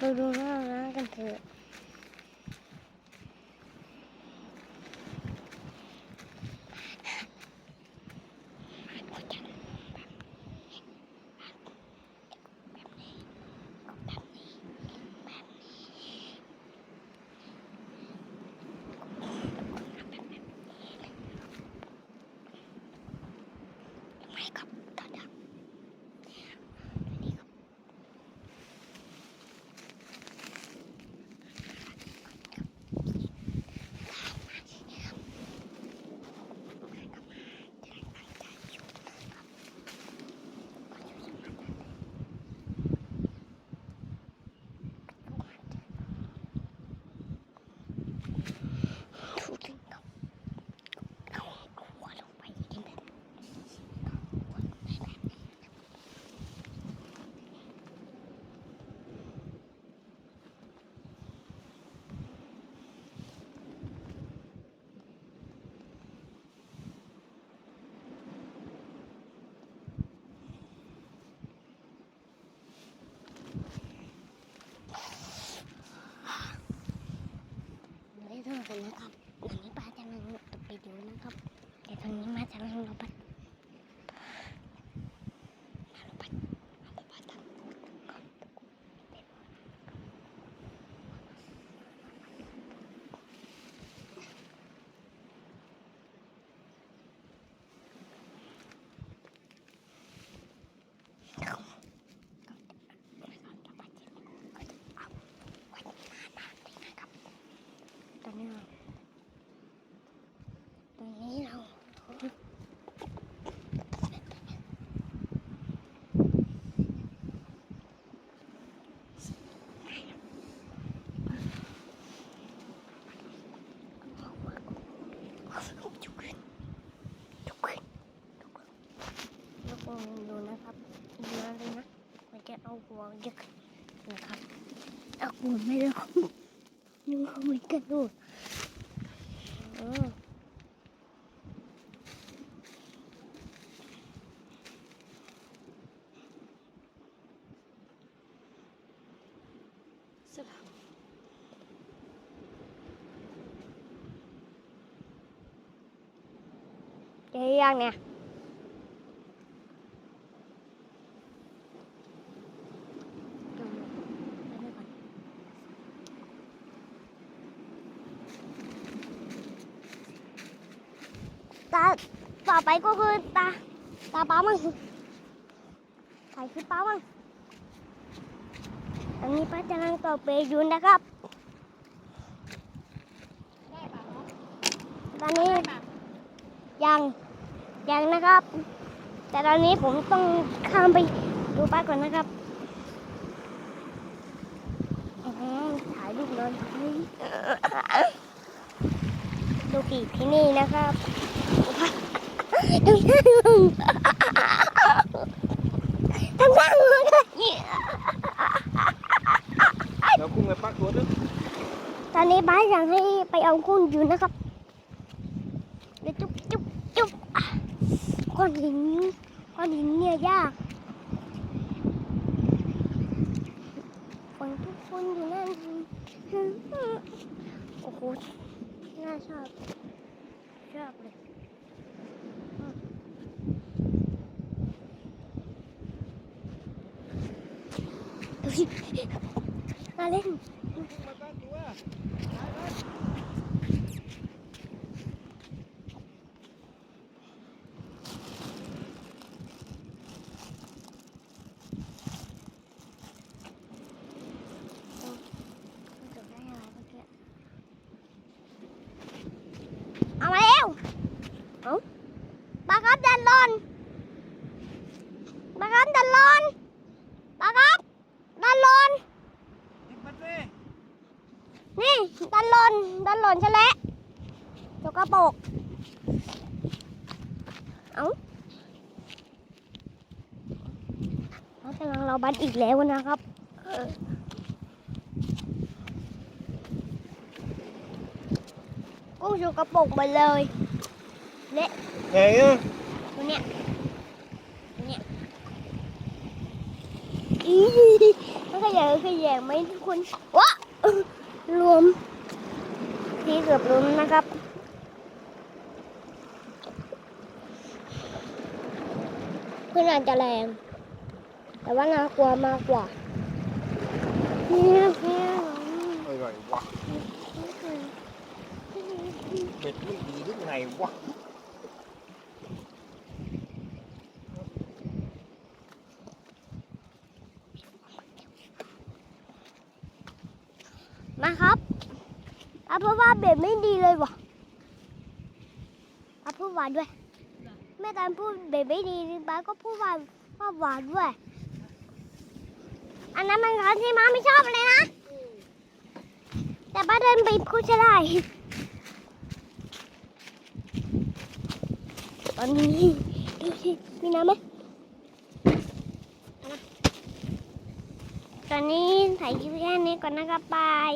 เราดูหน้าร้านกันเถอะ เอาหัวยึกนะครับเอาหัวไม่ได้นึกว่ามันกระโดดเออเจ๊ยังเนี่ย ตาต่อไปก็คือตาตาป้ามั่งใส่คือป้ามั่งอันนี้ป้าจะนั่งต่อไปอยู่นะครับตอนนี้ยังยังนะครับ แต่ตอนนี้ผมต้องข้ามไปดูป้าก่อนนะครับถ่ายรูปเลยดูกี่ที่นี่นะครับ ทำหน้ามึงทำหน้ามึงเลยแล้วกุ้งไอ้ปักตัวนึงตอนนี้ป้าอยากให้ไปเอากุ้งอยู่นะครับเดี๋ยวจุ๊บจุ๊บจุ๊บก้อนหินก้อนหินเนี่ยยากคนทุกคนอยู่นั่นโอ้โหน่าชอบชอบเลย ดูสิน่าเล่นกุ้งมาปักตัวเอามาแล้วเอาปลาครับดันลอนปลาครับดันลอนปลาครับดันลอน ยิงมันสิ นี่ดันลอนดันลอนใช่แล้วจกกระโปกเอาเขากำลังเราบันอีกแล้วนะครับเออกุ้งจกกระโปกหมดเลยเละแข็งอะตัวเนี้ยตัวเนี้ยอีมันขยงขยงไหมทุกคนวะ รวมที่เกือบล้มนะครับ เพื่อนอาจจะแรง แต่ว่าน่ากลัวมากกว่าเนี่ยเนี่ยอะไรวะเบ็ดไม่ดีได้ไงวะ มาครับอาเพราะว่าเบ็ดไม่ดีเลยวะอาพูดหวานด้วย แม่ตอนพูดเบ็ดไม่ดีป้าก็พูดหวานว่าหวานด้วย อันนั้นมันคำที่ม้าไม่ชอบเลยนะ แต่ป้าเดินไปพูดจะได้ตอนนี้ดูสิมีน้ำไหม อนนี้ถ่ายคลิปแค่นี้ก่อนนะครับบาย